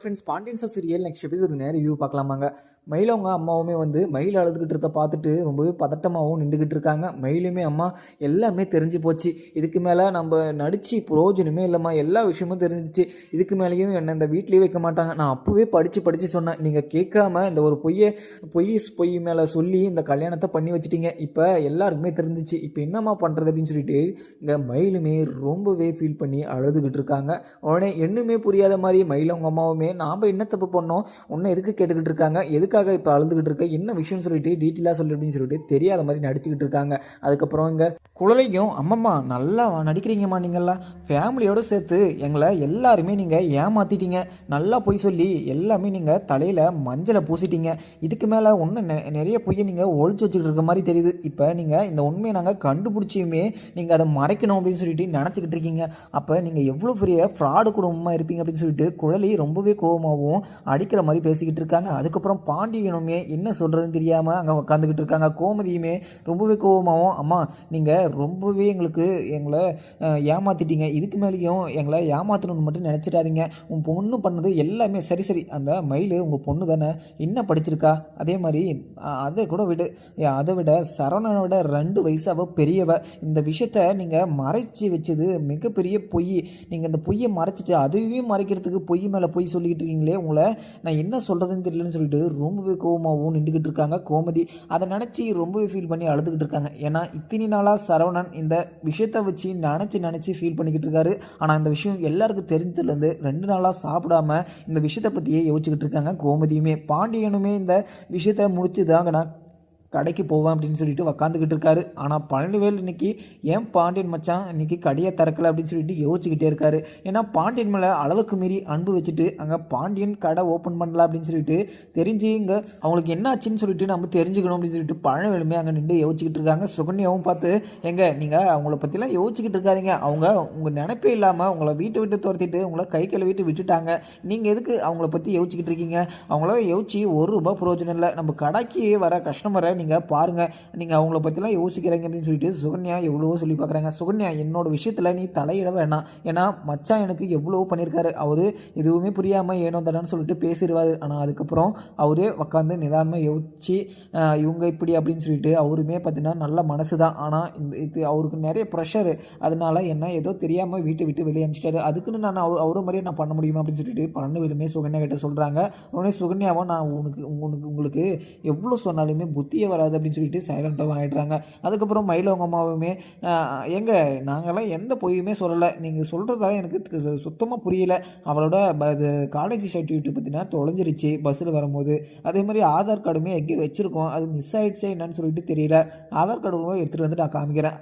Friends Pandian sir serial next எபிசோடுங்க review பார்க்கலாமாங்க. மயிலவங்க அம்மாவுமே வந்து மயில் அழுதுகிட்டு இருந்த பார்த்துட்டு ரொம்பவே பதட்டமாகவும் நின்றுக்கிட்டு இருக்காங்க. மயிலுமே அம்மா எல்லாமே தெரிஞ்சு போச்சு. இதுக்கு மேலே நம்ம நடிச்சு புரோஜனமே இல்லைம்மா. எல்லா விஷயமும் தெரிஞ்சிச்சு. இதுக்கு மேலேயும் என்னை இந்த வீட்லேயே வைக்க மாட்டாங்க. நான் அப்போவே படித்து படித்து சொன்னேன். நீங்கள் கேட்காம இந்த ஒரு பொய்யை பொய் பொய் மேலே சொல்லி இந்த கல்யாணத்தை பண்ணி வச்சிட்டீங்க. இப்போ எல்லாருக்குமே தெரிஞ்சிச்சு. இப்போ என்னம்மா பண்ணுறது அப்படின்னு சொல்லிட்டு இங்கே மயிலுமே ரொம்பவே ஃபீல் பண்ணி அழுதுகிட்டு இருக்காங்க. உடனே என்னுமே புரியாத மாதிரி மயிலவங்க அம்மாவுமே நாம் என்ன தப்பு பண்ணோம்? உன்னை எதுக்கு கேட்டுக்கிட்டு இருக்காங்க? எதுக்காக இப்போ அழுதுகிட்டு இருக்க? என்ன விஷயம்னு சொல்லிட்டு டீட்டெயிலாக சொல்லு அப்படின்னு சொல்லிட்டு தெரியாத மாதிரி நடிச்சுக்கிட்டு இருக்காங்க. அதுக்கப்புறம் இங்கே குழலையும் அம்மம்மா நல்லா நடிக்கிறீங்கம்மா நீங்கள்லாம். ஃபேமிலியோடு சேர்த்து எங்களை எல்லாருமே நீங்கள் ஏமாற்றிட்டீங்க நல்லா பொய் சொல்லி எல்லாமே நீங்கள் தலையில் மஞ்சளை பூசிட்டீங்க. இதுக்கு மேலே ஒன்று நிறைய பொய்யை நீங்கள் ஒழிச்சு வச்சுக்கிட்டு இருக்க மாதிரி தெரியுது. இப்போ நீங்கள் இந்த உண்மையை நாங்கள் கண்டுபிடிச்சியுமே நீங்கள் அதை மறைக்கணும் அப்படின்னு சொல்லிட்டு நினச்சிக்கிட்டு இருக்கீங்க. அப்போ நீங்கள் எவ்வளோ பெரிய ஃப்ராடு குடும்பமாக இருப்பீங்க அப்படின்னு சொல்லிட்டு குழலி ரொம்பவே கோபமாகவும் அடிக்கிற மாதிரி பேசிக்கிட்டு இருக்காங்க. அதுக்கப்புறம் பாண்டியனுமே என்ன சொல்கிறதுன்னு தெரியாமல் அங்கே உட்காந்துக்கிட்டு இருக்காங்க. கோமதியுமே ரொம்பவே கோபமாகவும் அம்மா நீங்கள் ரொம்பவே எங்களுக்கு எங்களை ஏமாற்றிட்டீங்க ஏமாத்திட்டீங்க. இதுக்கு மேலேயும் எங்களை ஏமாற்றணும்னு மட்டும் நினச்சிடாதீங்க. உன் பொண்ணு பண்ணது எல்லாமே சரி சரி. அந்த மயில் உங்கள் பொண்ணு தானே. என்ன படிச்சிருக்கா? அதே மாதிரி அதை கூட விடு. அதை விட சரவணனை விட ரெண்டு வயசு பெரியவ. இந்த விஷயத்த நீங்கள் மறைச்சி வச்சது மிகப்பெரிய பொய். நீங்கள் இந்த பொய்யை மறைச்சிட்டு அதுவே மறைக்கிறதுக்கு பொய் மேலே பொய் சொல்லி சொல்லிக்கிட்டு இருக்கீங்களே உங்களை. நான் என்ன சொல்கிறதுன்னு தெரியலன்னு சொல்லிட்டு ரொம்பவே கோவமாகவும் நின்றுக்கிட்டு இருக்காங்க. கோமதி அதை நினச்சி ரொம்பவே ஃபீல் பண்ணி அழுதுகிட்டு இருக்காங்க. ஏன்னா இத்தனை நாளாக சரவணன் இந்த விஷயத்தை வச்சு நினச்சி நினச்சி ஃபீல் பண்ணிக்கிட்டு இருக்காரு. ஆனால் இந்த விஷயம் எல்லாருக்கும் தெரிஞ்சதுலேருந்து ரெண்டு நாளாக சாப்பிடாம இந்த விஷயத்தை பற்றியே யோசிச்சுக்கிட்டு இருக்காங்க கோமதியுமே. பாண்டியனுமே இந்த விஷயத்தை முடிச்சு தாங்கண்ணா கடைக்கு போவேன் அப்படின்னு சொல்லிட்டு உக்காந்துக்கிட்டு இருக்காரு. ஆனால் பழனிவேல் இன்னைக்கு ஏன் பாண்டியன் மச்சான் இன்னைக்கு கடையை திறக்கல? அப்படின்னு சொல்லிட்டு யோசிச்சுக்கிட்டே இருக்காரு. ஏன்னா பாண்டியன் மேலே அளவுக்கு மீறி அன்பு வச்சுட்டு அங்கே பாண்டியன் கடை ஓப்பன் பண்ணலாம் அப்படின்னு சொல்லிட்டு தெரிஞ்சு இங்கே அவங்களுக்கு என்ன ஆச்சுன்னு சொல்லிட்டு நம்ம தெரிஞ்சுக்கணும் அப்படின்னு சொல்லிட்டு பழனிவேலுமே அங்கே நின்று யோசிச்சுக்கிட்டு இருக்காங்க. சுகன்யாவும் பார்த்து எங்க நீங்கள் அவங்கள பற்றிலாம் யோசிச்சுக்கிட்டு இருக்காதீங்க. அவங்க உங்கள் நினைப்பே இல்லாமல் உங்களை வீட்டை விட்டு துரத்திட்டு உங்களை கை கழுவிட்டு விட்டு விட்டுட்டாங்க. நீங்கள் எதுக்கு அவங்கள பற்றி யோசிச்சுக்கிட்டு இருக்கீங்க? அவங்கள யோசிச்சு ஒரு ரூபாய் பிரயோஜனம் இல்லை. நம்ம கடைக்கு வர கஸ்டமரை நீங்கள் பாருங்கள் நீங்கள் அவங்கள பற்றிலாம் யோசிக்கிறீங்க அப்படின்னு சொல்லிட்டு சுகன்யா எவ்வளவோ சொல்லி பார்க்குறாங்க. சுகன்யா என்னோட விஷயத்தில் நீ தலையிட வேணாம். ஏன்னா மச்சான் எனக்கு எவ்வளவோ பண்ணியிருக்காரு. அவர் எதுவுமே புரியாமல் ஏனோ தடன்னு சொல்லிட்டு பேசிடுவார் ஆனால் அதுக்கப்புறம் அவரே உட்காந்து நிதானமாக யோசிச்சு இவங்க இப்படி அப்படின்னு சொல்லிட்டு அவருமே பார்த்தீங்கன்னா நல்ல மனசு தான் ஆனால் இந்த இது அவருக்கு நிறைய ப்ரெஷரு அதனால என்ன ஏதோ தெரியாமல் வீட்டை விட்டு வெளியே அமிச்சிட்டாரு. அதுக்குன்னு நான் அவர் அவரை மாதிரியே நான் பண்ண முடியுமா அப்படின்னு சொல்லிட்டு பன்னெண்டு பேருமே சுகன்யா கிட்ட சொல்கிறாங்க உடனே சுகன்யாவும் நான் உனக்கு உனக்கு உங்களுக்கு எவ்வளோ சொன்னாலுமே புத்தியை வராது அப்படின்னு சொல்லிட்டு சைலண்ட்டாக ஆகிடுறாங்க அதுக்கப்புறம் மயிலவங்க அம்மாவுமே ஆஹ், எங்க நாங்களாம் எந்த பொய்யுமே சொல்லலை. நீங்கள் சொல்கிறதா எனக்கு சுத்தமாக புரியல. அவளோட ப- இது காலேஜ் சர்டிஃபிகேட் பார்த்தீங்கன்னா தொலைஞ்சிருச்சு. பஸ்ஸில் வரும்போது. அதே மாதிரி ஆதார் கார்டுமே எங்கேயும் வச்சுருக்கோம். அது மிஸ் ஆகிடுச்சே என்னன்னு சொல்லிட்டு தெரியல. ஆதார் கார்டு எடுத்துகிட்டு வந்து நான் காமிக்கிறேன்.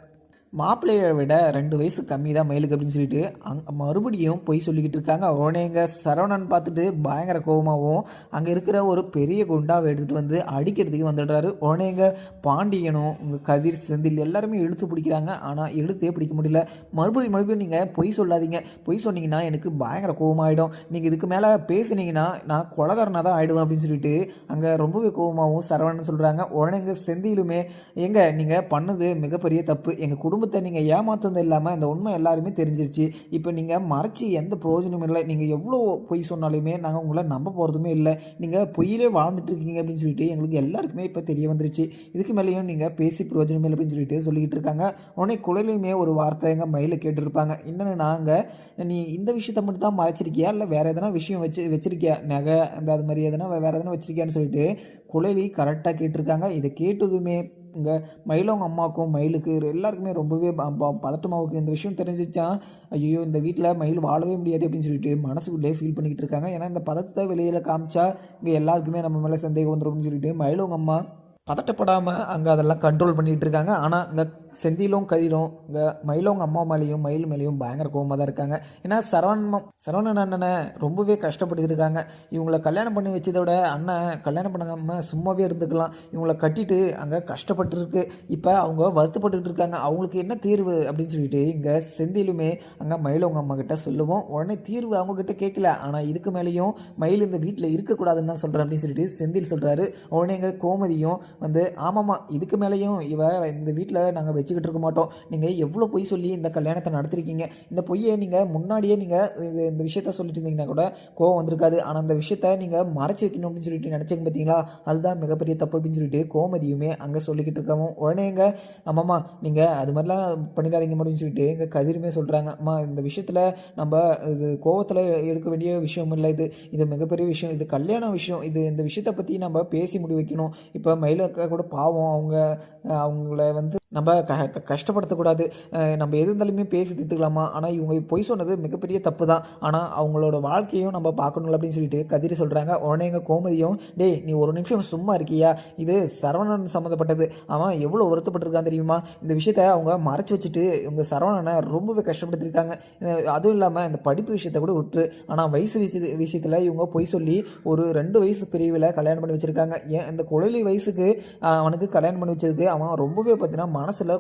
மாப்பிள்ளையை விட ரெண்டு வயசு கம்மி தான் மயிலுக்கு அப்படின்னு சொல்லிட்டு அங் மறுபடியும் பொய் சொல்லிக்கிட்டு இருக்காங்க. உடனே எங்க சரவணன் பார்த்துட்டு பயங்கர கோபமாகவும் அங்கே இருக்கிற ஒரு பெரிய குண்டாவை எடுத்துகிட்டு வந்து அடிக்கிறதுக்கு வந்துடுறாரு. உடனே எங்க பாண்டியனும் உங்கள் கதிர் செந்தில் எல்லாருமே இழுத்து பிடிக்கிறாங்க. ஆனால் இழுத்தே பிடிக்க முடியல. மறுபடியும் மறுபடியும் நீங்கள் பொய் சொல்லாதீங்க. பொய் சொன்னீங்கன்னா எனக்கு பயங்கர கோபமாயிடும் நீங்கள் இதுக்கு மேலே பேசுனீங்கன்னா நான் கொலகாரனாக தான் ஆகிடுவேன் அப்படின்னு சொல்லிட்டு அங்கே ரொம்பவே கோபமாகவும் சரவணன் சொல்கிறாங்க உடனே எங்க செந்திலுமே எங்க நீங்கள் பண்ணது மிகப்பெரிய தப்பு. எங்கள் குடும்பம் குடும்பத்தை நீங்கள் ஏமாத்துறது இல்லாமல் இந்த உண்மை எல்லாருமே தெரிஞ்சிருச்சு. இப்போ நீங்கள் மறைச்சி எந்த பிரயோஜனமும் இல்லை. நீங்கள் எவ்வளோ பொய் சொன்னாலுமே நாங்கள் உங்களை நம்ப போகிறதுமே இல்லை. நீங்கள் பொய்யிலே வாழ்ந்துட்டு இருக்கீங்க அப்படின்னு சொல்லிட்டு எங்களுக்கு எல்லாருக்குமே இப்போ தெரிய வந்துருச்சு. இதுக்கு மேலேயும் நீங்கள் பேசி பிரயோஜனம் இல்லை அப்படின்னு சொல்லிட்டு சொல்லிக்கிட்டு இருக்காங்க. உடனே குழலையுமே ஒரு வார்த்தை எங்கள் மயில கேட்டிருப்பாங்க. என்னென்னு நாங்கள் நீ இந்த விஷயத்த மட்டும் தான் மறைச்சிருக்கியா? இல்லை வேறு எதனா விஷயம் வச்சு வச்சிருக்கியா? நகை அந்த அது மாதிரி எதனா வேறு எதனா வச்சிருக்கியான்னு சொல்லிட்டு குழலி கரெக்டாக கேட்டிருக்காங்க. இதை கேட்டதுமே இங்கே மயிலவங்க அம்மாவுக்கும் மயிலுக்கு எல்லாருக்குமே ரொம்பவே பதட்டமாவுக்கு இந்த விஷயம் தெரிஞ்சிச்சா ஐயோ இந்த வீட்டில் மயில் வாழவே முடியாது அப்படின்னு சொல்லிட்டு மனசுக்குள்ளே ஃபீல் பண்ணிக்கிட்டு இருக்காங்க. ஏன்னா இந்த பதத்தை வெளியில் காமிச்சா இங்கே எல்லாருக்குமே நம்ம மேலே சந்தேகம் வந்துடும் அப்படின்னு சொல்லிட்டு மயிலவங்க அம்மா பதட்டப்படாமல் அங்கே அதெல்லாம் கண்ட்ரோல் பண்ணிகிட்டு இருக்காங்க. ஆனால் இந்த செந்திலும் கதிரும் இங்கே மயிலவங்க அம்மா மேலேயும் மயில் மேலேயும் பயங்கர கோபமாக தான் இருக்காங்க. ஏன்னா சரவணம் சரவணன் அண்ணனை ரொம்பவே கஷ்டப்படுத்திட்டு இருக்காங்க. இவங்களை கல்யாணம் பண்ணி வச்சதோட அண்ணன் கல்யாணம் பண்ணாமல் சும்மாவே இருந்துக்கலாம். இவங்கள கட்டிட்டு அங்கே கஷ்டப்பட்டுருக்கு. இப்போ அவங்க வருத்தப்பட்டுக்கிட்டு இருக்காங்க. அவங்களுக்கு என்ன தீர்வு அப்படின்னு சொல்லிட்டு இங்கே செந்திலுமே அங்கே மயிலவங்க அம்மா கிட்ட சொல்லுவோம். உடனே தீர்வு அவங்க கிட்ட கேட்கல. ஆனால் இதுக்கு மேலேயும் மயில் இந்த வீட்டில் இருக்கக்கூடாதுன்னு தான் சொல்கிறேன் அப்படின்னு சொல்லிட்டு செந்தில் சொல்கிறாரு உடனே எங்கள் கோமதியும் வந்து ஆமாம்மா இதுக்கு மேலேயும் இவ இந்த வீட்டில் நாங்கள் வச்சு வச்சுக்கிட்டு இருக்க மாட்டோம். நீங்கள் எவ்வளோ பொய் சொல்லி இந்த கல்யாணத்தை நடத்திருக்கீங்க? இந்த பொய்யை நீங்கள் முன்னாடியே நீங்கள் இது இந்த விஷயத்த சொல்லிட்டு இருந்தீங்கன்னா கூட கோவம் வந்திருக்காது. ஆனால் அந்த விஷயத்த நீங்கள் மறைச்சி வைக்கணும் அப்படின்னு சொல்லிட்டு நினச்சிங்க பார்த்தீங்களா அதுதான் மிகப்பெரிய தப்பு அப்படின்னு சொல்லிட்டு கோமதியுமே அங்கே சொல்லிக்கிட்டு இருக்கவும் உடனே எங்க அம்மாம்மா நீங்கள் அது மாதிரிலாம் பண்ணிடாதீங்க அப்படின்னு சொல்லிட்டு எங்கள் கதிருமே சொல்கிறாங்க அம்மா இந்த விஷயத்தில் நம்ம இது கோவத்தில் எடுக்க வேண்டிய விஷயம் இல்லை இது. இது மிகப்பெரிய விஷயம். இது கல்யாண விஷயம். இது இந்த விஷயத்தை பற்றி நம்ம பேசி முடி வைக்கணும். இப்போ மயிலக்கா கூட பாவம். அவங்க அவங்கள வந்து நம்ம க கஷ்டப்படுத்தக்கூடாது. நம்ம எது இருந்தாலுமே பேசி தீர்த்துக்கலாமா? ஆனால் இவங்க பொய் சொன்னது மிகப்பெரிய தப்பு தான் ஆனால் அவங்களோட வாழ்க்கையும் நம்ம பார்க்கணும் அப்படின்னு சொல்லிட்டு கதிரி சொல்கிறாங்க உடனே எங்கள் கோமதியும் டேய் நீ ஒரு நிமிஷம் சும்மா இருக்கியா? இது சரவணன் சம்மந்தப்பட்டது அவன் எவ்வளோ வருத்தப்பட்டிருக்கான் தெரியுமா? இந்த விஷயத்த அவங்க மறைச்சி வச்சுட்டு இவங்க சரவணனை ரொம்பவே கஷ்டப்படுத்திருக்காங்க. அதுவும் இல்லாமல் இந்த படிப்பு விஷயத்தை கூட விட்டு ஆனால் வயசு விஷய விஷயத்தில் இவங்க பொய் சொல்லி ஒரு ரெண்டு வயசு பிரிவில் கல்யாணம் பண்ணி வச்சுருக்காங்க. ஏன் இந்த குழலி வயசுக்கு அவனுக்கு கல்யாணம் பண்ணி வச்சதுக்கு அவன் ரொம்பவே பார்த்தீங்கன்னா மனசில்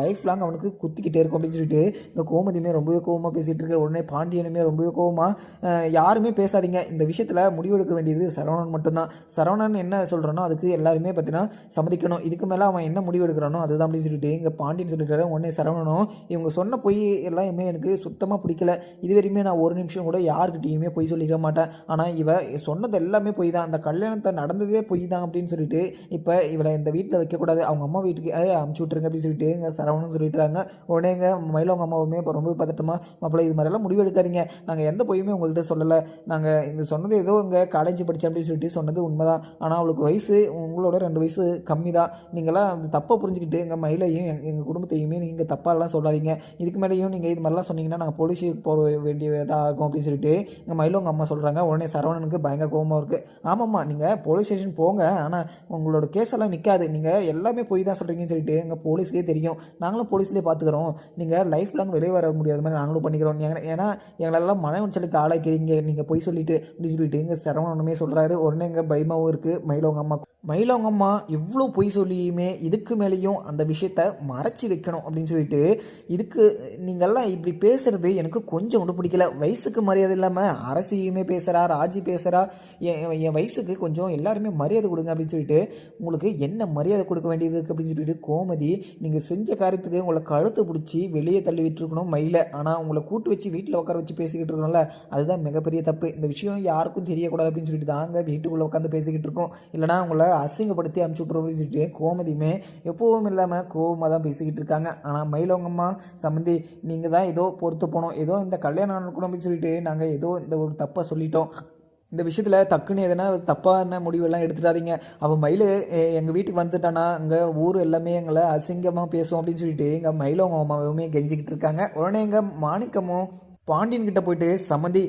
லைஃப் லாங் அவனுக்கு குத்திக்கிட்டே இருக்கும் அப்படின்னு சொல்லிட்டு இந்த கோமதியுமே ரொம்பவே கோவமாக பேசிகிட்டு இருக்க. உடனே பாண்டியனுமே ரொம்பவே கோவமாக யாருமே பேசாதீங்க. இந்த விஷயத்தில் முடிவெடுக்க வேண்டியது சரவணன் மட்டும்தான். சரவணன் என்ன சொல்கிறானோ அதுக்கு எல்லாருமே பார்த்தீங்கன்னா சம்மதிக்கணும். இதுக்கு மேலே அவன் என்ன முடிவு எடுக்கிறானோ அதுதான் அப்படின்னு சொல்லிட்டு இங்கே பாண்டியன் சொல்லிட்டு உடனே சரவணனும் இவங்க சொன்ன பொய் எல்லாமே எனக்கு சுத்தமாக பிடிக்கல. இது வரையுமே நான் ஒரு நிமிஷம் கூட யாருக்கிட்டேயுமே பொய் சொல்லிக்க மாட்டேன். ஆனால் இவ சொன்னது எல்லாமே பொய் தான் அந்த கல்யாணத்தை நடந்ததே பொய் தான் அப்படின்னு சொல்லிட்டு இப்போ இவளை இந்த வீட்டில் வைக்கக்கூடாது. அவங்க அம்மா வீட்டுக்கு அமுச்சு விட்டுருங்க அப்படின்னு சொல்லிட்டு எங்கள் சரவணன் சொல்லிட்டுறாங்க. உடனே எங்கள் மயிலவங்க அம்மாவுமே இப்போ ரொம்ப பதட்டமாக மாப்பிள்ளை இது மாதிரிலாம் முடிவு எடுக்காதீங்க. நாங்கள் எந்த பொய்யுமே உங்கள்கிட்ட சொல்லலை. நாங்கள் இந்த சொன்னது ஏதோ இங்கே காலேஜ் படித்தேன் அப்படின்னு சொல்லிட்டு சொன்னது உண்மைதான். ஆனால் அவளுக்கு வயசு உங்களோட ரெண்டு வயசு கம்மி தான் நீங்களாம் அந்த தப்பை புரிஞ்சுக்கிட்டு எங்கள் மயிலையும் எங்கள் குடும்பத்தையுமே நீங்கள் தப்பாலாம் சொல்லாதீங்க. இதுக்கு மேலேயும் நீங்கள் இது மாதிரிலாம் சொன்னீங்கன்னா நாங்கள் போலீஸுக்கு போக வேண்டியதாக ஆகும் அப்படின்னு சொல்லிட்டு எங்கள் மயிலவங்க அம்மா சொல்கிறாங்க உடனே சரவணனுக்கு பயங்கர கோபமாக இருக்குது ஆமாம்மா நீங்கள் போலீஸ் ஸ்டேஷன் போங்க. ஆனால் உங்களோட கேஸ் எல்லாம் நிற்காது நீங்கள் எல்லாமே போய் தான் சொல்கிறீங்கன்னு சொல்லிட்டு எங்கள் போலீஸ்க்கே தெரியும். நாங்களும் போலீஸ்லேயே பார்த்துக்குறோம் நீங்கள் லைஃப் லாங் வெளியே வர முடியாத மாதிரி நாங்களும் பண்ணிக்கிறோம். ஏன்னா- ஏன்னா எங்களெல்லாம் மன உச்சலுக்கு ஆளாக்கிறீங்க நீங்கள் போய் சொல்லிட்டு அப்படின்னு சொல்லிட்டு எங்கள் சிரமம் ஒன்றுமே சொல்கிறாரு உடனே எங்கள் பயமாவும் இருக்குது மயிலவங்க அம்மா மயிலவங்க அம்மா இவ்வளோ பொய் சொல்லியுமே இதுக்கு மேலேயும் அந்த விஷயத்த மறைச்சி வைக்கணும் அப்படின்னு சொல்லிட்டு இதுக்கு நீங்கள்லாம் இப்படி பேசுறது எனக்கு கொஞ்சம் ஒன்றும் பிடிக்கல. வயசுக்கு மரியாதை இல்லாமல் அரசியுமே பேசுகிறா ராஜி பேசுகிறா என் என் வயசுக்கு கொஞ்சம் எல்லாருமே மரியாதை கொடுங்க அப்படின்னு சொல்லிட்டு உங்களுக்கு என்ன மரியாதை கொடுக்க வேண்டியது இருக்குது அப்படின்னு சொல்லிட்டு கோமதி நீங்கள் செஞ்ச காரியத்துக்கு உங்களை கழுத்தை பிடிச்சி வெளியே தள்ளி விட்டுருக்கணும் மயில. ஆனால் உங்களை கூட்டு வச்சு வீட்டில் உட்கார வச்சு பேசிக்கிட்டு இருக்கணும்ல அதுதான் மிகப்பெரிய தப்பு. இந்த விஷயம் யாருக்கும் தெரியக்கூடாது அப்படின்னு சொல்லிட்டு தாங்க வீட்டுக்குள்ளே உட்காந்து பேசிக்கிட்டு இருக்கோம். இல்லைனா உங்களை அசிங்கப்படுத்தி அமுச்சு விட்றோம் அப்படின்னு சொல்லிட்டு கோமதியுமே எப்பவும் இல்லாமல் கோவமாக தான் பேசிக்கிட்டு இருக்காங்க. ஆனால் மயிலவங்கம்மா சம்மந்தி நீங்கள் தான் ஏதோ பொறுத்து போனோம். ஏதோ இந்த கல்யாணம் நடக்கணும் அப்படின்னு சொல்லிட்டு நாங்கள் ஏதோ இந்த ஒரு தப்பை சொல்லிட்டோம். இந்த விஷயத்தில் டக்குன்னு எதனா தப்பான முடிவெல்லாம் எடுத்துடாதீங்க. அவன் மயில் எங்கள் வீட்டுக்கு வந்துட்டானா? அங்கே ஊர் எல்லாமே எங்களை அசிங்கமாக பேசுவோம் அப்படின்னு சொல்லிட்டு எங்கள் மயிலும் அம்மாவுமே கெஞ்சிக்கிட்டு இருக்காங்க. உடனே எங்கள் மாணிக்கமும் பாண்டியன் கிட்ட போயிட்டு சம்மந்தி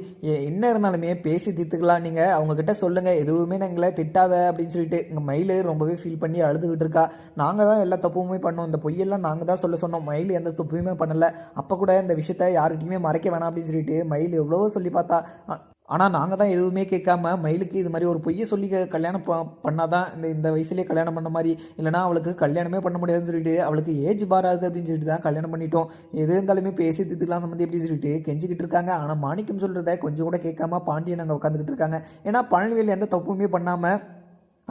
என்ன இருந்தாலுமே பேசி தித்துக்கலாம் நீங்கள் அவங்கக்கிட்ட சொல்லுங்கள் எதுவுமே எங்களை திட்டாத அப்படின்னு சொல்லிட்டு எங்கள் மயில் ரொம்பவே ஃபீல் பண்ணி அழுதுகிட்டு இருக்கா. நாங்கள் தான் எல்லா தப்புமே பண்ணோம். இந்த பொய்யெல்லாம் நாங்கள் தான் சொல்ல சொன்னோம். மயில் எந்த தப்புமே பண்ணலை. அப்போ கூட இந்த விஷயத்த யார்கிட்டயுமே மறைக்க வேணாம் அப்படின்னு சொல்லிட்டு மயில் எவ்வளவோ சொல்லி பார்த்தா ஆனால் நாங்கள் தான் எதுவுமே கேட்காம மயிலுக்கு இது மாதிரி ஒரு பொய்யை சொல்லி கல்யாணம் ப பண்ணாதான் இந்த இந்த வயசுலேயே கல்யாணம் பண்ண மாதிரி இல்லைனா அவளுக்கு கல்யாணமே பண்ண முடியாதுன்னு சொல்லிட்டு அவளுக்கு ஏஜ் பாராது அப்படின்னு சொல்லிட்டு தான் கல்யாணம் பண்ணிட்டோம். எது இருந்தாலுமே பேசி தித்துக்கலாம் சம்மந்தி அப்படின்னு சொல்லிட்டு கெஞ்சிக்கிட்டு இருக்காங்க. ஆனால் மாணிக்கம் சொல்கிறத கொஞ்சம் கூட கேட்காம பாண்டியன் அங்கே உட்காந்துக்கிட்டு இருக்காங்க. ஏன்னா பழனிவேல் எந்த தப்புமே பண்ணாமல்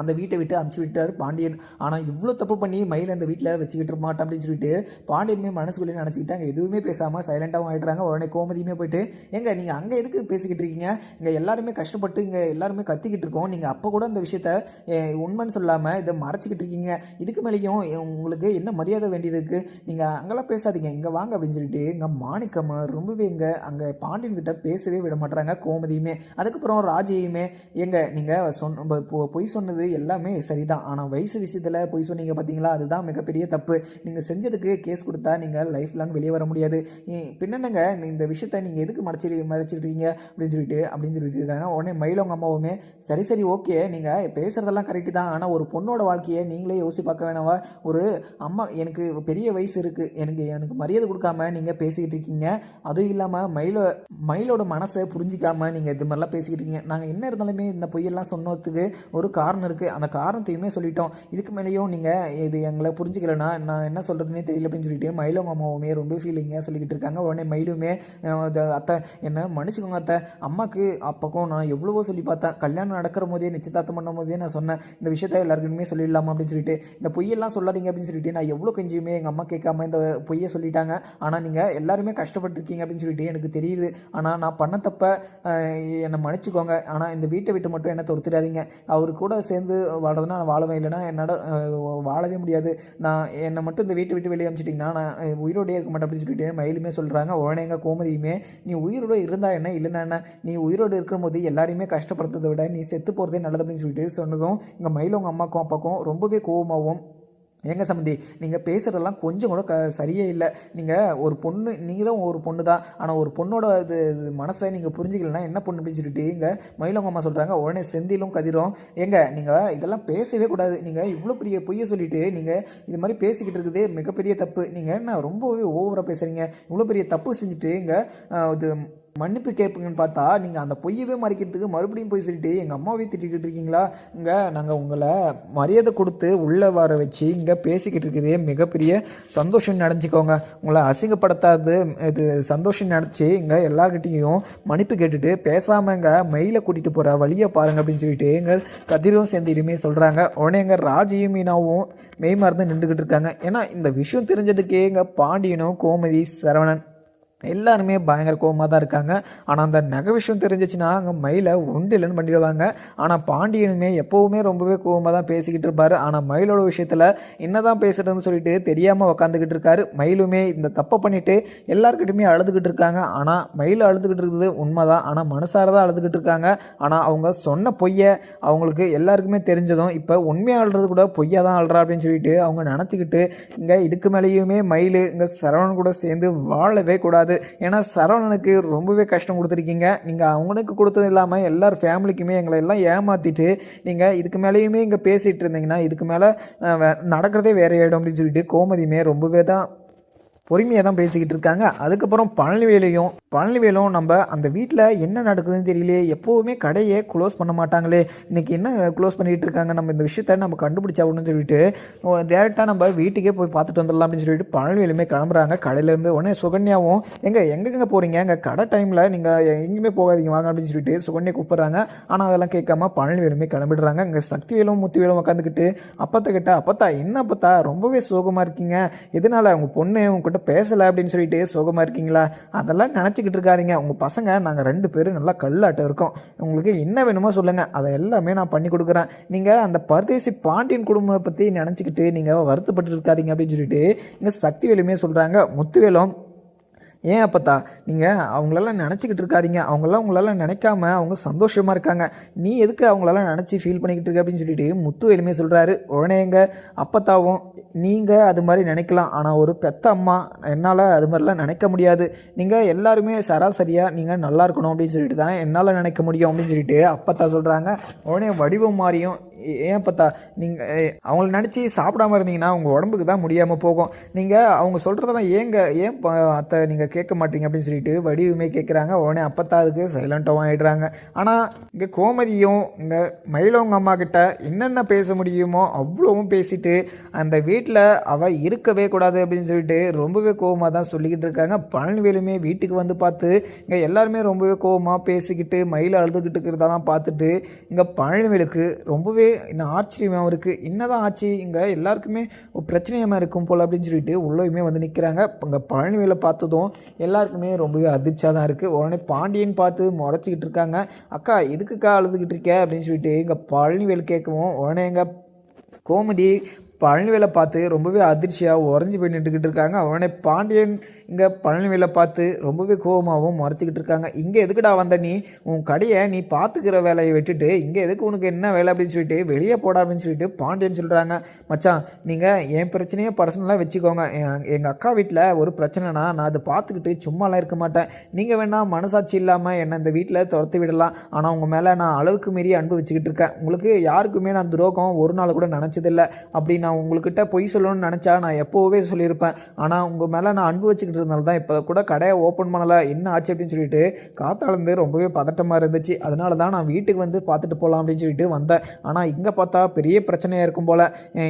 அந்த வீட்டை விட்டு அமுச்சு விட்டார் பாண்டியன். ஆனால் இவ்வளோ தப்பு பண்ணி மயில் அந்த வீட்டில் வச்சுக்கிட்டு இருக்க அப்படின்னு சொல்லிட்டு பாண்டியனுமே மனசுக்குள்ளே நினச்சிக்கிட்டாங்க. எதுவுமே பேசாமல் சைலண்ட்டாகவும் ஆகிடுறாங்க உடனே கோமதியுமே போயிட்டு எங்கே நீங்கள் அங்கே எதுக்கு பேசிக்கிட்டு இருக்கீங்க? இங்கே எல்லாருமே கஷ்டப்பட்டு இங்கே எல்லாருமே கத்திக்கிட்டு இருக்கோம். நீங்கள் அப்போ கூட அந்த விஷயத்த உண்மைன்னு சொல்லாமல் இதை மறைச்சிக்கிட்டு இருக்கீங்க. இதுக்கு மேலேயும் உங்களுக்கு என்ன மரியாதை வேண்டியது இருக்குது நீங்கள் அங்கெல்லாம் பேசாதீங்க. இங்கே வாங்க அப்படின்னு சொல்லிட்டு இங்கே மாணிக்கம்மா ரொம்பவே இங்கே அங்கே பாண்டியன் கிட்ட பேசவே விட மாட்டாங்க கோமதியுமே. அதுக்கப்புறம் ராஜையுமே எங்கே நீங்கள் சொன்ன பொய் சொன்னது எல்லாமே சரிதான். ஆனால் வயசு விஷயத்தில் பொய் சொன்னீங்க பார்த்தீங்களா அதுதான் மிகப்பெரிய தப்பு. நீங்கள் செஞ்சதுக்கு கேஸ் கொடுத்தா நீங்கள் லைஃப் லாங் வெளியே வர முடியாது. ஏ- பின்னென்னங்க இந்த விஷயத்த நீங்கள் எதுக்கு மறைச்சி மறைச்சிருக்கீங்க? அப்படின்னு சொல்லிட்டு அப்படின்னு சொல்லிட்டு இருக்காங்க. உடனே மயிலவங்க அம்மாவுமே சரி சரி ஓகே நீங்கள் பேசுகிறதெல்லாம் கரெக்டு தான். ஆனால் ஒரு பொண்ணோட வாழ்க்கையை நீங்களே யோசிச்சு பார்க்க வேணாவா ஒரு அம்மா எனக்கு பெரிய வயசு இருக்குது எனக்கு எனக்கு மரியாதை கொடுக்காம நீங்கள் பேசிக்கிட்டு இருக்கீங்க. அதுவும் இல்லாமல் மயிலோ மயிலோட மனசை புரிஞ்சிக்காமல் நீங்கள் இது மாதிரிலாம் பேசிக்கிட்டு இருக்கீங்க. நாங்கள் என்ன இருந்தாலுமே இந்த பொய்யெல்லாம் சொன்னதுக்கு ஒரு காரணம் இருக்குது இருக்குது அந்த காரணத்தையுமே சொல்லிட்டோம். இதுக்கு மேலேயும் நீங்கள் இது எங்களை புரிஞ்சுக்கலன்னா நான் என்ன சொல்கிறதுனே தெரியல அப்படின்னு சொல்லிட்டு மயிலும் அம்மாவுமே ரொம்ப ஃபீலிங்காக சொல்லிக்கிட்டு இருக்காங்க. உடனே மயிலுமே அத்தை என்ன மன்னிச்சுக்கோங்க அத்தை. அம்மாவுக்கு அப்போக்கும் நான் எவ்வளவோ சொல்லி பார்த்தேன். கல்யாணம் நடக்கிற போதே நிச்சயதார்த்தம் பண்ணும் போதே நான் சொன்னேன். இந்த விஷயத்த எல்லாருக்குமே சொல்லிடலாமா அப்படின்னு சொல்லிட்டு. இந்த பொய்யெல்லாம் சொல்லாதீங்க அப்படின்னு சொல்லிட்டு நான் எவ்வளோ கெஞ்சியுமே எங்கள் அம்மா கேட்காம இந்த பொய்யை சொல்லிட்டாங்க. ஆனால் நீங்கள் எல்லாருமே கஷ்டப்பட்டிருக்கீங்க அப்படின்னு சொல்லிட்டு எனக்கு தெரியுது. ஆனால் நான் பண்ண தப்ப என்னை மன்னிச்சுக்கோங்க. ஆனால் இந்த வீட்டை விட்டு மட்டும் என்ன தொடுத்துடாதீங்க அவர் கூட சேர்ந்து வாழ்றதுனா நான் வாழவே இல்லைன்னா என்னோட வாழவே முடியாது. நான் என்னை மட்டும் இந்த வீட்டை விட்டு வெளியே அமிச்சிட்டிங்கன்னா நான் உயிரோடே இருக்க மாட்டேன் அப்படின்னு சொல்லிட்டு மயிலுமே சொல்கிறாங்க உடனே எங்கள் கோமதியுமே நீ உயிரோடு இருந்தா என்ன? இல்லைன்னா என்ன? நீ உயிரோடு இருக்கும்போது போது எல்லாரையுமே கஷ்டப்படுறதை விட நீ செத்து போகிறதே நல்லது அப்படின்னு சொல்லிட்டு சொன்னதும் இங்கே மயில் உங்கள் அம்மாக்கும் அப்பாக்கும் ரொம்பவே கோவமாகவும் எங்க சம்பந்தி நீங்கள் பேசுகிறதெல்லாம் கொஞ்சம் கூட க சரியே இல்லை. நீங்கள் ஒரு பொண்ணு நீங்கள் தான் ஒரு பொண்ணு தான் ஆனால் ஒரு பொண்ணோட இது இது மனசை நீங்கள் புரிஞ்சுக்கலன்னா என்ன பொண்ணு அப்படின்னு சொல்லிட்டு இங்கே மயிலவங்க அம்மா சொல்கிறாங்க உடனே செந்திலும் கதிரும் எங்க நீங்கள் இதெல்லாம் பேசவே கூடாது. நீங்கள் இவ்வளோ பெரிய பொய்யை சொல்லிட்டு நீங்கள் இது மாதிரி பேசிக்கிட்டு இருக்கிறதே மிகப்பெரிய தப்பு. நீங்கள் என்ன ரொம்பவே ஓவராக பேசுகிறீங்க இவ்வளோ பெரிய தப்பு செஞ்சுட்டு இங்கே இது மன்னிப்பு கேட்பீங்கன்னு பார்த்தா நீங்கள் அந்த பொய்யவே மறைக்கிறதுக்கு மறுபடியும் போய் சொல்லிட்டு எங்கள் அம்மாவே திட்டிக்கிட்டு இருக்கீங்களா? இங்கே நாங்கள் உங்களை மரியாதை கொடுத்து உள்ளே வர வச்சு இங்கே பேசிக்கிட்டு இருக்கிறதே மிகப்பெரிய சந்தோஷம் நினச்சிக்கோங்க. உங்களை அசிங்கப்படுத்தாது இது சந்தோஷம் நினச்சி இங்கே எல்லார்கிட்டேயும் மன்னிப்பு கேட்டுட்டு பேசாமல் இங்கே மெயிலை கூட்டிகிட்டு போகிற வழியை பாருங்க அப்படின்னு சொல்லிட்டு எங்கள் கதிரும் சேர்ந்து சொல்கிறாங்க உடனே எங்கள் ராஜியும் மீனாவும் மெய் மறந்து நின்றுக்கிட்டு இருக்காங்க. ஏன்னா இந்த விஷயம் தெரிஞ்சதுக்கே எங்கள் பாண்டியனும் கோமதி சரவணன் எல்லாருமே பயங்கர கோவமாக தான் இருக்காங்க. ஆனால் அந்த நகை விஷயம் தெரிஞ்சிச்சுன்னா அங்கே மயிலை ஒன்றிலன்னு பண்ணிடுவாங்க. ஆனால் பாண்டியனுமே எப்போவுமே ரொம்பவே கோவமாக தான் பேசிக்கிட்டு இருப்பார். ஆனால் மயிலோட விஷயத்தில் என்ன தான் பேசுறதுன்னு சொல்லிட்டு தெரியாமல் உக்காந்துக்கிட்டு இருக்காரு. மயிலுமே இந்த தப்பை பண்ணிவிட்டு எல்லாருக்கிட்டையுமே அழுதுகிட்டு இருக்காங்க. ஆனால் மயில் அழுதுகிட்டு இருக்குது உண்மை தான் ஆனால் மனசார தான் அழுதுகிட்டு இருக்காங்க. ஆனால் அவங்க சொன்ன பொய்யை அவங்களுக்கு எல்லாருக்குமே தெரிஞ்சதும் இப்போ உண்மையாக அழுறது கூட பொய்யா தான் அழுறா அப்படின்னு சொல்லிட்டு அவங்க நினச்சிக்கிட்டு இங்கே இதுக்கு மேலேயுமே மயில் இங்கே சரவணன் கூட சேர்ந்து வாழவே கூடாது. ஏன்னா சரவணனுக்கு ரொம்பவே கஷ்டம் கொடுத்துருக்கீங்க. நீங்கள் அவனுக்கு கொடுத்தது இல்லாமல் எல்லார் ஃபேமிலிக்குமே எங்களை எல்லாம் ஏமாற்றிட்டு நீங்கள் இதுக்கு மேலேயுமே இங்கே பேசிகிட்டு இருந்தீங்கன்னா இதுக்கு மேலே நடக்கிறதே வேற இடம் அப்படின்னு சொல்லிட்டு கோமதியுமே ரொம்பவே தான் பொறுமையாக தான் பேசிக்கிட்டு இருக்காங்க. அதுக்கப்புறம் பழனிவேலையும் பழனிவேலும் நம்ம அந்த வீட்டில் என்ன நடக்குதுன்னு தெரியலையே எப்போவுமே கடையை க்ளோஸ் பண்ண மாட்டாங்களே. இன்னைக்கு என்ன க்ளோஸ் பண்ணிகிட்டு இருக்காங்க? நம்ம இந்த விஷயத்த நம்ம கண்டுபிடிச்சாகணும்னு சொல்லிட்டு டேரெக்டாக நம்ம வீட்டுக்கே போய் பார்த்துட்டு வந்துடலாம் அப்படின்னு சொல்லிட்டு பழனிவேலுமே கிளம்புறாங்க. கடையிலேருந்து உடனே சுகன்யாவும் எங்கே எங்கெங்க போகிறீங்க எங்கள் கடை டைமில் நீங்கள் எங்கேயுமே போகாதீங்க. வாங்க அப்படின்னு சொல்லிட்டு சுகன்யா கூப்பிட்றாங்க. ஆனால் அதெல்லாம் கேட்காம பழனிவேலுமே கிளம்பிடுறாங்க. இங்கே சக்திவேலும் முத்துவேலும் உட்காந்துக்கிட்டு அப்பத்த கிட்ட அப்பத்தா என்ன அப்பத்தா? ரொம்பவே சோகமாக இருக்கீங்க. இதனால் உங்கள் பொண்ணு உங்ககிட்ட பேசலை அப்படின்னு சொல்லிட்டு சோகமாக இருக்கீங்களா? அதெல்லாம் நினச்சிக்கிட்டு இருக்காதீங்க. உங்கள் பசங்க நாங்கள் ரெண்டு பேரும் நல்லா கல்லாட்டம் இருக்கோம். உங்களுக்கு என்ன வேணுமோ சொல்லுங்கள் அதை எல்லாமே நான் பண்ணி கொடுக்குறேன். நீங்கள் அந்த பரதேசி பாண்டியன் குடும்பத்தை பற்றி நினச்சிக்கிட்டு நீங்கள் வருத்தப்பட்டு இருக்காதிங்க அப்படின்னு சொல்லிட்டு இங்கே சக்திவேலுமே சொல்கிறாங்க முத்துவேலும் ஏன் அப்பத்தா? நீங்கள் அவங்களெல்லாம் நினச்சிக்கிட்டு இருக்காதீங்க. அவங்களாம் உங்களெல்லாம் நினைக்காம அவங்க சந்தோஷமாக இருக்காங்க. நீ எதுக்கு அவங்களெல்லாம் நினச்சி ஃபீல் பண்ணிக்கிட்டு இருக்க அப்படின்னு சொல்லிட்டு முத்து எலுமே சொல்கிறாரு உடனே எங்கள் அப்பத்தாவும் நீங்கள் அது மாதிரி நினைக்கலாம். ஆனால் ஒரு பெத்த அம்மா என்னால் அது மாதிரிலாம் நினைக்க முடியாது. நீங்கள் எல்லாருமே சராசரியாக நீங்கள் நல்லா இருக்கணும் அப்படின்னு சொல்லிட்டு தான் என்னால் நினைக்க முடியும் அப்படின்னு சொல்லிட்டு அப்பத்தா சொல்கிறாங்க உடனே வடிவம் மாறியும். ஏன் பார்த்தா நீங்கள் அவங்கள நினச்சி சாப்பிடாம இருந்தீங்கன்னா உங்கள் உடம்புக்கு தான் முடியாமல் போகும். நீங்கள் அவங்க சொல்கிறதெல்லாம் ஏங்க ஏன் அத்தை நீங்கள் கேட்க மாட்டீங்க அப்படின்னு சொல்லிட்டு வடிவுமே கேட்குறாங்க உடனே அப்பத்தா அதுக்கு சைலண்ட்டாகவும் ஆகிடுறாங்க ஆனால் இங்கே கோமதியும் இங்கே மயிலவங்க அம்மா கிட்ட என்னென்ன பேச முடியுமோ அவ்வளோவும் பேசிட்டு அந்த வீட்டில் அவள் இருக்கவே கூடாது அப்படின்னு சொல்லிட்டு ரொம்பவே கோவமாக தான் சொல்லிக்கிட்டு இருக்காங்க. பழனிவேலுமே வீட்டுக்கு வந்து பார்த்து இங்கே எல்லாருமே ரொம்பவே கோவமாக பேசிக்கிட்டு மயில் அழுதுகிட்டு இருக்கிறதெல்லாம் பார்த்துட்டு இங்கே பழனிவேலுக்கு ரொம்பவே இன்னும் ஆச்சரியமாகவும் இருக்குது என்னதான் ஆச்சு? இங்கே எல்லாருக்குமே ஒரு பிரச்சனையமாக இருக்கும் போல் அப்படின்னு சொல்லிட்டு உள்ளயுமே வந்து நிற்கிறாங்க இங்கே பழனிவேலை பார்த்ததும் எல்லாருக்குமே ரொம்பவே அதிர்ச்சியாக தான் இருக்குது உடனே பாண்டியன் பார்த்து முறைச்சிக்கிட்டு இருக்காங்க. அக்கா எதுக்குக்கா அழுதுகிட்டு இருக்க? அப்படின்னு சொல்லிட்டு இங்கே பழனிவேல் கேட்கவும் உடனே எங்கள் கோமதி பழனிவேலை பார்த்து ரொம்பவே அதிர்ச்சியாக உறைஞ்சி போய் நின்றுக்கிட்டு இருக்காங்க. உடனே பாண்டியன் இங்கே பழனிவேலை பார்த்து ரொம்பவே கோபமாகவும் மறைச்சிக்கிட்டு இருக்காங்க. இங்கே எதுக்குடா வந்த நீ? உன் கடையை நீ பார்த்துக்கிற வேலையை விட்டுட்டு இங்கே எதுக்கு உனக்கு என்ன வேலை அப்படின்னு சொல்லிட்டு வெளியே போடா அப்படின்னு சொல்லிட்டு பாண்டியன் சொல்கிறாங்க மச்சான் நீங்கள் என் பிரச்சனையே பர்சனலாக வச்சுக்கோங்க. எங்கள் அக்கா வீட்டில் ஒரு பிரச்சனைனா நான் அதை பார்த்துக்கிட்டு சும்மாலாம் இருக்க மாட்டேன். நீங்கள் வேணால் மனசாட்சி இல்லாமல் என்னை இந்த வீட்டில் துரத்து விடலாம். ஆனால் உங்கள் மேலே நான் அளவுக்கு மீறி அன்பு வச்சுக்கிட்டு இருக்கேன். உங்களுக்கு யாருக்குமே நான் துரோகம் ஒரு நாள் கூட நினச்சதில்லை. அப்படி நான் உங்கள்கிட்ட பொய் சொல்லணும்னு நினச்சா நான் எப்போவே சொல்லியிருப்பேன். ஆனால் உங்கள் மேலே நான் அன்பு வச்சுக்கிட்டு இருந்தனால தான் இப்போ கூட கடையை ஓப்பன் பண்ணலை. என்ன ஆச்சு அப்படின்னு சொல்லிட்டு காத்தாலேருந்து ரொம்பவே பதட்டமாக இருந்துச்சு. அதனால தான் நான் வீட்டுக்கு வந்து பார்த்துட்டு போகலாம் அப்படின்னு சொல்லிட்டு வந்தேன். ஆனால் இங்கே பார்த்தா பெரிய பிரச்சனையாக இருக்கும் போல்.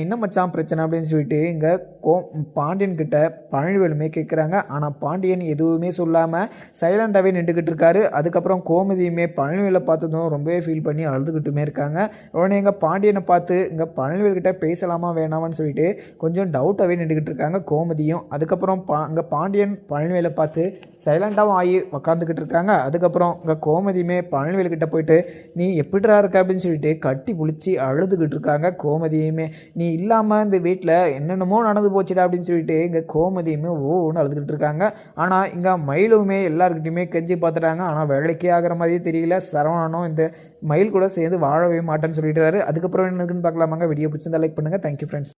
என்ன மச்சான் பிரச்சனை அப்படின்னு சொல்லிட்டு இங்கே கோ பாண்டியன் கிட்ட பழனிவேலுமே கேட்குறாங்க ஆனால் பாண்டியன் எதுவுமே சொல்லாமல் சைலண்டாகவே நின்றுக்கிட்டு இருக்காரு. அதுக்கப்புறம் கோமதியுமே பழனிவேலை பார்த்ததும் ரொம்பவே ஃபீல் பண்ணி அழுதுகிட்டுமே இருக்காங்க. உடனே எங்கள் பாண்டியனை பார்த்து இங்கே பழனிவேல்கிட்ட பேசலாமா வேணாமான்னு சொல்லிட்டு கொஞ்சம் டவுட்டாகவே நின்றுக்கிட்டு இருக்காங்க கோமதியும். அதுக்கப்புறம் பா இங்கே பாண்டியன் பழனிவேலை பார்த்து சைலண்டாகவும் ஆகி உக்காந்துக்கிட்டு இருக்காங்க. அதுக்கப்புறம் இங்கே கோமதியுமே பழனிவேலுக்கிட்ட போயிட்டு நீ எப்படிடா இருக்க? அப்படின்னு சொல்லிட்டு கட்டி புளிச்சு அழுதுகிட்டு இருக்காங்க கோமதியுமே. நீ இல்லாமல் இந்த வீட்டில் என்னென்னமோ நடந்து போச்சுடா அப்படின்னு சொல்லிட்டு இங்கே கோமதியுமே ஓன்னு அழுதுகிட்டு இருக்காங்க. ஆனால் இங்கே மயிலுமே எல்லாருக்கிட்டையுமே கெஞ்சி பார்த்துட்டாங்க ஆனால் வேலைக்கே ஆகிற மாதிரியே தெரியல. சரவணனும் இந்த மயில் கூட சேர்ந்து வாழவே மாட்டேன்னு சொல்லிட்டாரு அதுக்கப்புறம் என்னதுன்னு பார்க்கலாமாங்க? வீடியோ பிடிச்சிருந்தா லைக் பண்ணுங்கள் தேங்க்யூ ஃப்ரெண்ட்ஸ்